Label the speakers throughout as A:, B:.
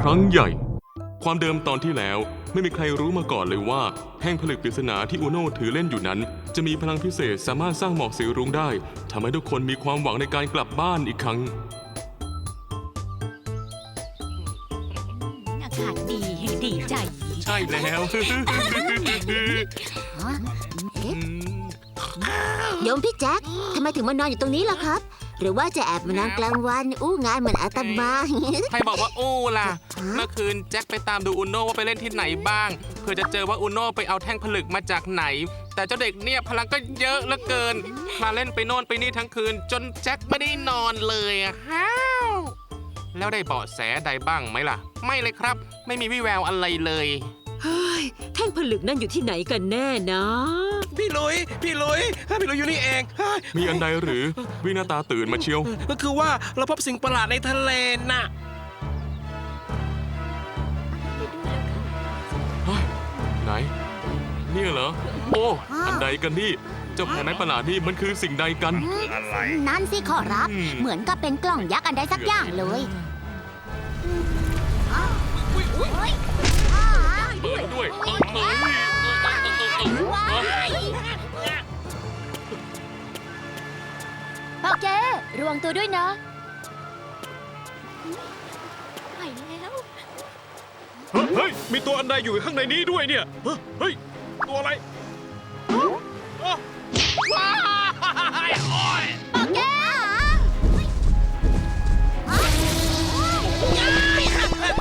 A: ครั้งให
B: ญ่ ความเดิมตอนที่แล้วไม่มีใครรู้มาก่อนเลยว่าแท่งผลึกปริศนาที่อูโน่ถือเล่นอยู่นั้น จะมีพลังพิเศษสามารถสร้างหมอกสีรุ้งได้ทำให้ทุกคนมีความหวังในการกลับบ้านอีกครั้ง
C: อากาศดีดีใจ
B: ใช่แล้ว
D: โยมพี่แจ๊คทำไมถึงมานอนอยู่ตรงนี้ล่ะครับ หรือว่าจะแอบมานอนกลางวัน อู้งานเหมือนอาตมา
E: ใครบอกว่าอู้ล่ะ เมื่อคืนแจ็คไปตามดูอุโน่ว่าไปเล่นที่ไหนบ้าง เพื่อจะเจอว่าอุโน่ไปเอาแท่งผลึกมาจากไหน แต่เจ้าเด็กเนี่ยพลังก็เยอะเหลือเกิน มาเล่นไปโน่นไปนี่ทั้งคืน จนแจ็คไม่ได้นอนเลยอะฮ้าวแล้วได้เบาะแสใดบ้างไหมล่ะ ไม่เลยครับ ไม่มีวิแววอะไรเลย
C: เฮ้ยแท่งผลึกนั่นอยู่ที่ไหนกันแน่นะ
F: พี่หลุย พี่หลุยเฮ้ยพี่หลุยอยู่นี่เองเฮ้ย
B: มีอันใดหรือวินาตาตื่นมาเชียว
F: ก็คือว่าเราพบสิ่งประหลาดในทะเลน่ะ
B: ไหน เนี่ยเหรอ โอ้ อันใดกันนี่ เจ้าแผนไม้ประหลาดนี่มันคือสิ่งใดกัน
A: นั่นสิขอรับเหมือนกับเป็นกล่องยักษ์อันใดสักอย่างเลย งตัวด้วยนะไปแล้ว
B: เฮ้ย มีตัวอันใดอยู่ข้างในนี้ด้วยเนี่ย เฮ้ยตัวอะไร
A: โอเค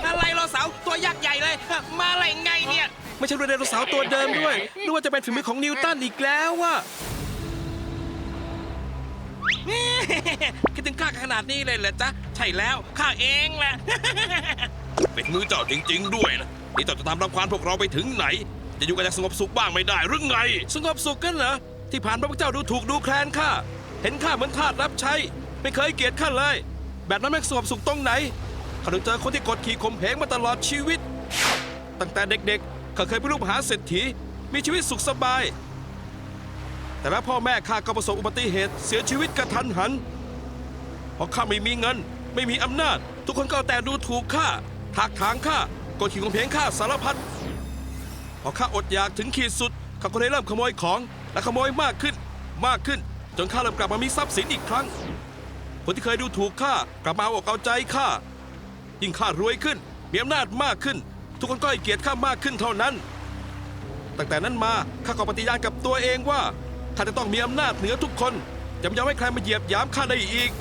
F: อะไรโรเสาร์ตัวยักษ์ใหญ่เลย มาอะไรไงเนี่ย ไม่ใช่เรือไดโนเสาร์ตัวเดิมด้วยนึกว่าจะเป็นฝีมือของนิวตันอีกแล้วว่ะ คิดถึงข้าขนาดนี้เลยเหรอจ๊ะ ใช่แล้วข้าเองแหละ
G: เป็นมือเจ้าจริง ๆ ด้วยนะนี่เจ้าจะตามรังควานพวกเราไปถึงไหน จะอยู่กันอย่างสงบสุขบ้างไม่ได้หรือไง
F: สงบสุขกันเหรอที่ผ่านมาพวกเจ้าดูถูกดูแคลนข้าเห็นข้าเหมือนทาสรับใช้ ไม่เคยเกลียดข้าเลย แบบนั้นไม่สงบสุขตรงไหนข้าต้องเจอคนที่กดขี่ข่มเหงมาตลอดชีวิต ตั้งแต่เด็กๆข้าเคยเป็นลูกมหาเศรษฐีมีชีวิตสุขสบาย แต่แล้วพ่อแม่ข้าก็ประสบอุบัติเหตุ เสียชีวิตกระทันหัน เพราะข้าไม่มีเงิน ไม่มีอำนาจ ทุกคนก็เอาแต่ดูถูกข้าถากถางข้ากดขี่ข่มเหงข้าสารพัดพอข้าอดอยากถึงขีดสุดข้าก็เลยเริ่มขโมยของและขโมยมากขึ้น มากขึ้น จนข้าเริ่มกลับมามีทรัพย์สินอีกครั้ง คนที่เคยดูถูกข้ากลับมาเอาอกเอาใจข้ายิ่งข้ารวยขึ้นมีอำนาจมากขึ้น ทุกคนก็ให้เกียรติข้ามากขึ้นเท่านั้น ตั้งแต่นั้นมาข้าก็ปฏิญาณกับตัวเองว่า ข้าจะต้องมีอำนาจเหนือทุกคน จะไม่ยอมให้ใครมาเหยียบหยามข้าได้อีก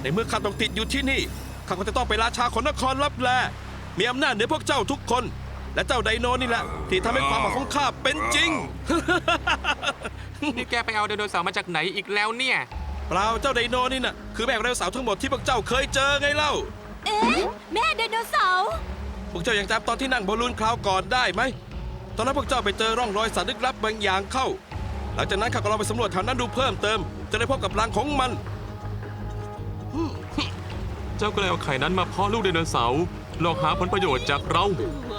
F: ในเมื่อข้าต้องติดอยู่ที่นี่ ข้าก็จะต้องไปราชาของนครลับแล มีอำนาจเหนือพวกเจ้าทุกคน และเจ้าไดโนนี่แหละ ที่ทำให้ความหวังของข้าเป็นจริง
E: นี่แกไปเอาไดโนเสาร์มาจากไหนอีกแล้วเนี่ย
F: เปล่าเจ้าไดโนนี่น่ะคือแม่ไดโนเสาร์ทั้งหมดที่พวกเจ้าเคยเจอไงเล่า
C: เอ๊ะ แม่ไดโนเสาร์
F: พวกเจ้ายังจำตอนที่นั่งบอลลูนคราวก่อนได้ไหม ตอนนั้นพวกเจ้าไปเจอร่องรอยสัตว์ลึกลับบางอย่างเข้า หลังจากนั้นข้าก็ลองไปสำรวจแถวนั้นดูเพิ่มเติม จะได้พบกับรังของมัน
B: เจ้าก็เลยเอาไข่นั้นมาเพาะลูกไดโนเสาร์หลอกหาผลประโยชน์จากเรา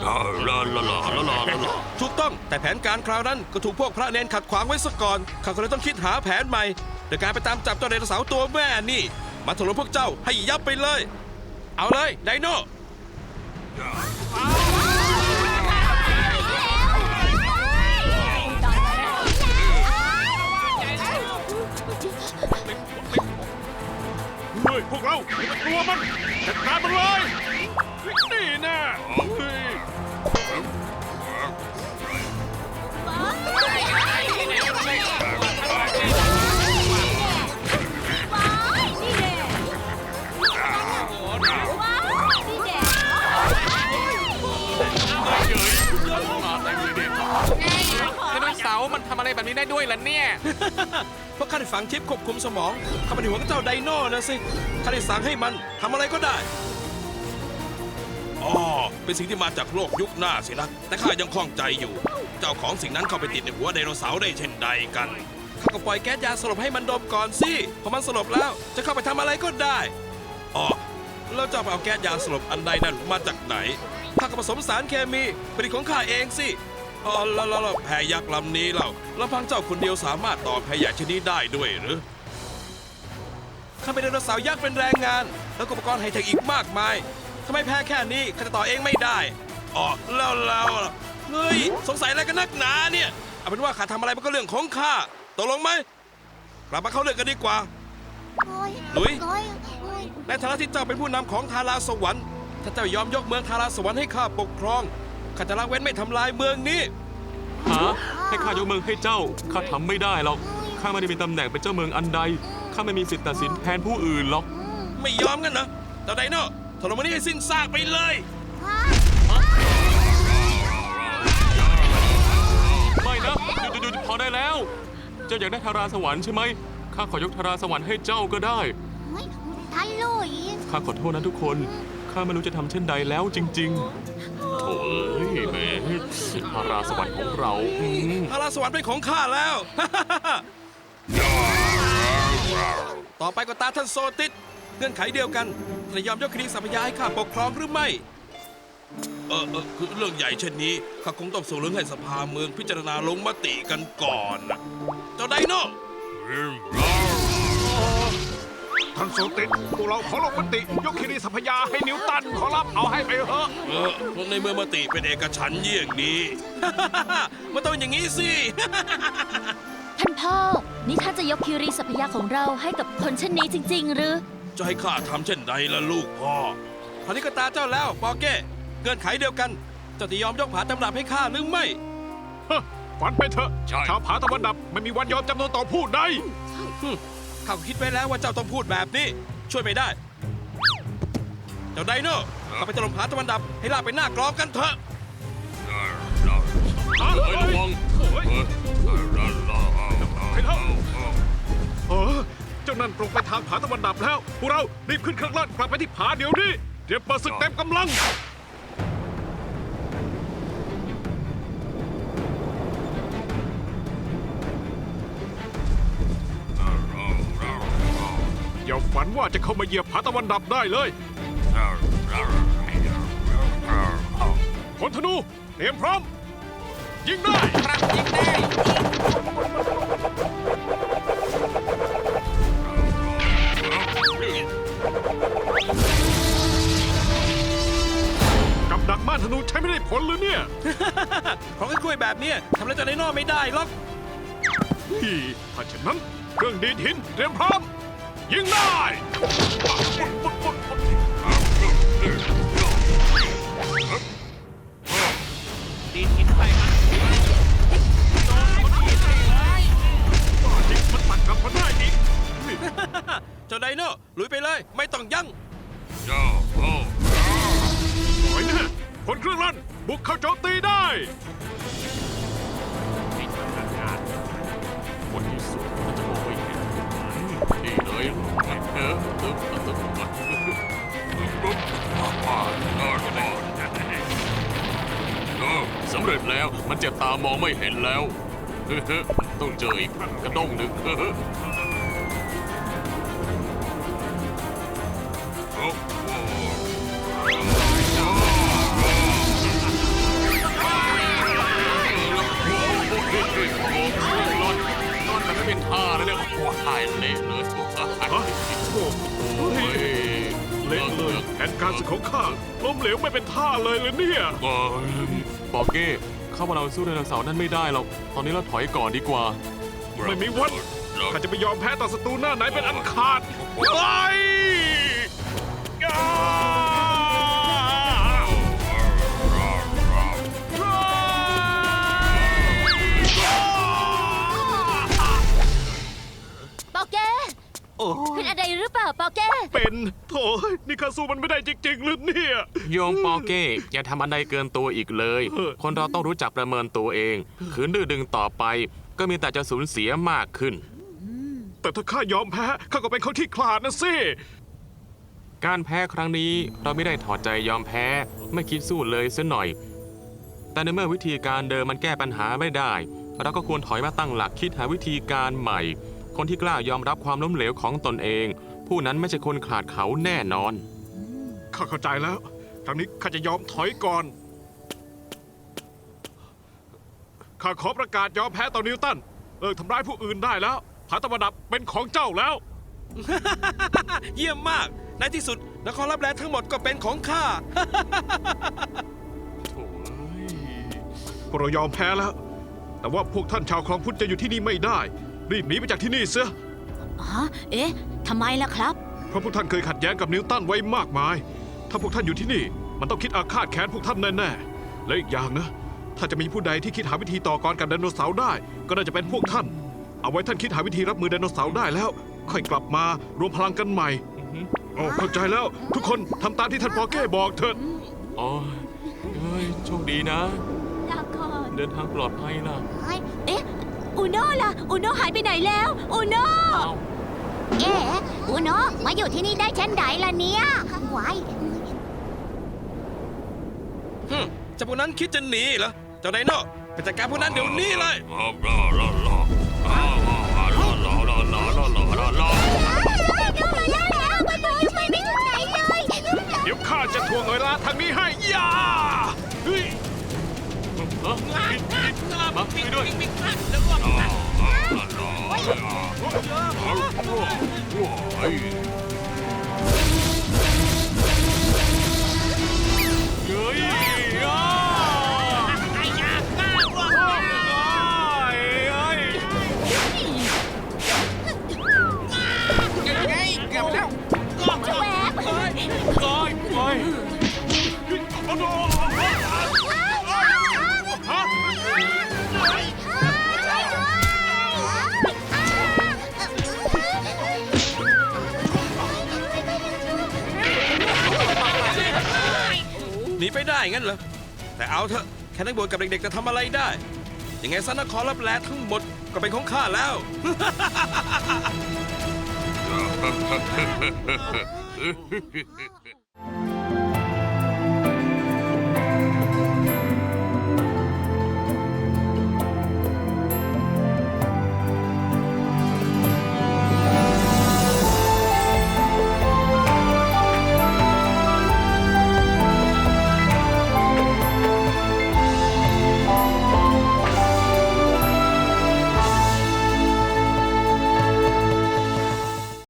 G: ลาลาลาลาลาลาลา
F: ถูกต้องแต่แผนการคราวนั้นก็ถูกพวกพระเนนขัดขวางไว้ซะก่อนข้าก็เลยต้องคิดหาแผนใหม่โดยการไปตามจับเจ้าไดโนเสาร์ตัวแม่นี่ มาถล่มพวกเจ้าให้ยับไปเลย เอาเลยไดโน
E: มันทำอะไรแบบนี้ได้ด้วยล่ะเนี่ย
F: เพราะข้าได้ฝังชิปควบคุมสมองเข้ามาในหัวของเจ้าไดโน่นะสิข้าได้สั่งให้มันทำอะไรก็ได้
G: อ๋อเป็นสิ่งที่มาจากโลกยุคหน้าสินะแต่ข้ายังคล่องใจอยู่ เจ้าของสิ่งนั้นเข้าไปติดในหัวไดโนเสาร์ได้เช่นใดกัน
F: ข้าก็ปล่อยแก๊สยาสลบให้มันดมก่อนสิพอมันสลบแล้วจะเข้าไปทำอะไรก็ได้อ๋อแล้วเจ้าไปเอาแก๊สยาสลบอันใดนั่นมาจากไหนข้าก็ผสมสารเคมีผลิตของข้าเองสิ อ๋อแล้วแล้วแล้วแพยักษ์ลำนี้เล่าลำพังเจ้าคนเดียวสามารถต่อแพยักษ์ชนิดได้ด้วยหรือข้าเป็นไดโนเสาร์ยักษ์เป็นแรงงาน แล้วก็อุปกรณ์ไฮเทคอีกมากมายทำไมแพ้แค่นี้ข้าจะต่อเองไม่ได้อ๋อแล้วแล้วเฮ้ยสงสัยอะไรกันนักหนาเนี่ยเอาเป็นว่าข้าทำอะไรมันก็เรื่องของข้าตกลงไหมกลับมาเข้าเรื่องกันดีกว่าหลุยในฐานะที่เจ้าเป็นผู้นำของทาราสวรรค์ถ้าเจ้ายอมยกเมืองทาราสวรรค์ให้ข้าปกครอง ข้าจะละเว้นไม่ทำลายเมืองนี้
B: หาให้ข้ายกเมืองให้เจ้าข้าทำไม่ได้หรอกข้าไม่ได้มีตำแหน่งเป็นเจ้าเมืองอันใดข้าไม่มีสิทธิ์ตัดสินแทนผู้อื่นหรอก
F: ไม่ยอมกันนะเจ้าไดโน่ถล่มมันนี้ให้สิ้นซากไปเลย
B: ไม่นะหยุดหยุดหยุดพอได้แล้ว เจ้าอยากได้ทาราสวรรค์ใช่ไหมข้าขอยกทาราสวรรค์ให้เจ้าก็ได้
A: ทันลุย
B: ข้าขอโทษนะทุกคนข้าไม่รู้จะทำเช่นใดแล้วจริงๆโถ่เอ้ ยแหมทาราสวรรค์ของเราอืม
F: ทาราสวรรค์เป็นของข้าแล้ว ต่อไปก็ตาท่านโซติสเงื่อนไขเดียวกันจะยอมยกคดีสัพยาให้ข้าปกครองหรือไม่
G: เออเออคือเรื่องใหญ่เช่นนี้ข้าคงต้องส่งเรื่องให้สภาเมืองพิจารณาลงมติกันก่อนนะเจ้าไดโน่
H: ท่านโซติสพวกเราขอลงมติ ยกคิริสัพยาให้นิวตันขอรับเอาให้ไปเถอะ
G: เออในเมื่อมติเป็นเอกฉันท์เยี่ยงนี้
F: มันต้องอย่างนี้สิ
I: ท่านพ่อ นี่ท่านจะยกคิรีสัพยาของเราให้กับคนเช่นนี้จริง ๆ หรือ
G: จะให้ข้าทำเช่นใดล่ะลูกพ่อ
F: คราวนี้ก็ตาเจ้าแล้วปอเก้เงื่อนไขเดียวกันเจ้าจะยอมยกผาตำรับให้ข้าหรือไม่
H: ฮะฝันไปเถอะชาวผาตะวันดับไม่มีวันยอมจำนนต่อผู้ใด
F: ฮึ่ม ข้าคิดไว้แล้วว่าเจ้าต้องพูดแบบนี้ ช่วยไม่ได้ เจ้าไดโน่เราไปตะลมผาตะวันดับให้ลากไปหน้ากรองกันเถอะ
B: เฮ้ยระวัง
H: เออเจ้านั่นตรงไปทางผาตะวันดับแล้ว พวกเรารีบขึ้นเครื่องลั่นกลับไปที่ผาเดี๋ยวนี้เตรียมเปิดศึกเต็มกำลัง ฝันว่าจะเข้ามาเหยียบผาตะวันดับได้เลยพลธนูเตรียมพร้อม ยิงได้
E: ครับยิงได้
H: กับดักม่านธนูใช้ไม่ได้ผลเลยเนี่ย
F: ของกล้วยๆแบบเนี้ยทำแล้วเจ้าไดโน่ไม่ได้หรอก
H: พี่ถ้าเช่นนั้นเครื่องดีดหินเตรียมพร้อม ยิง
B: สำเร็จแล้วมันจะตามองไม่เห็นแล้ว ต้องเจออีกกระด้งหนึ่ง ไม่เป็นท่าเลยเนี่ยโอ้ตายเละเลย
H: ฮะโอ้โห
B: โอ้ย
H: เละเลยแผนการศึกของข้าล้มเหลวไม่เป็นท่าเลยเลยเนี่ย
B: เออปอเก้เข้ามาเราสู้ไดโนเสาร์นั่นไม่ได้หรอกตอนนี้เราถอยก่อนดีกว่า
H: ไม่มีวัน ข้าจะไม่ยอมแพ้ต่อศัตรูหน้าไหนเป็นอันขาดไอ้
I: เก้เป็น
H: โถนี่ข้าสู้มันไม่ได้จริงๆหรือเนี่ย
E: โยงปอเก้อย่าทำอันใดเกินตัวอีกเลย
H: เออ
E: คนเราต้องรู้จักประเมินตัวเองขืนดื้อดึงต่อไป ก็มีแต่จะสูญเสียมากขึ้น
H: แต่ถ้าข้ายอมแพ้ข้าก็เป็นคนที่ขลาดนะสิ
E: การแพ้ครั้งนี้เราไม่ได้ถอดใจยอมแพ้ไม่คิดสู้เลยเสียหน่อย แต่ในเมื่อวิธีการเดิมมันแก้ปัญหาไม่ได้ เราก็ควรถอยมาตั้งหลักคิดหาวิธีการใหม่ คนที่กล้ายอมรับความล้มเหลวของตนเอง ผู้นั้นไม่ใช่คนขาดเขาแน่นอน
H: ข้าเข้าใจแล้ว ครั้งนี้ข้าจะยอมถอยก่อน ข้าขอประกาศยอมแพ้ต่อนิวตัน เลิกทำร้ายผู้อื่นได้แล้วผาตะวันดับเป็นของเจ้าแล้ว
F: เยี่ยมมาก ในที่สุดนครรับแลทั้งหมดก็เป็นของข้า
H: พวกเรายอมแพ้แล้ว แต่ว่าพวกท่านชาวคลองพุทธจะอยู่ที่นี่ไม่ได้ รีบหนีไปจากที่นี่เสีย
I: อ๋อเอ๊ะทำไมล่ะครับ
H: เพราะพวกท่านเคยขัดแย้งกับนิวตันไว้มากมาย ถ้าพวกท่านอยู่ที่นี่ มันต้องคิดอาฆาตแค้นพวกท่านแน่ๆ และอีกอย่างนะ ถ้าจะมีผู้ใดที่คิดหาวิธีต่อกรกับไดโนเสาร์ได้ ก็น่าจะเป็นพวกท่าน เอาไว้ท่านคิดหาวิธีรับมือไดโนเสาร์ได้แล้ว ค่อยกลับมารวมพลังกันใหม่โอ้เข้าใจแล้ว ทุกคนทำตามที่ท่านปอเก้บอกเถิด
B: อ๋อเฮ้ยโชคดีนะ
I: ลาก่อน
B: เดินทางปลอดภัยนะ
I: เอ๊ะ อุโน่ล่ะอุโน่หายไปไหนแล้วอุโน่
D: เอ๊ะอุโนะมาอยู่ที่นี่ได้เช่นใดล่ะเนี่ยไว้
F: ฮึมเจ้าพวกนั้นคิดจะหนีเหรอ เจ้าไดโน่ไปจัดการพวกนั้นเดี๋ยวนี้เลย
H: เดี๋ยวข้าจะทวงเวลาทางนี้ให้ย่าเฮ้ย
B: เออมาช่วยด้วยเฮ้ย งั้
F: นเหรอ แต่เอาเถอะแค่นักบวชกับเด็กๆจะทำอะไรได้ ยังไงซะนครรับแลทั้งหมดก็เป็นของข้าแล้ว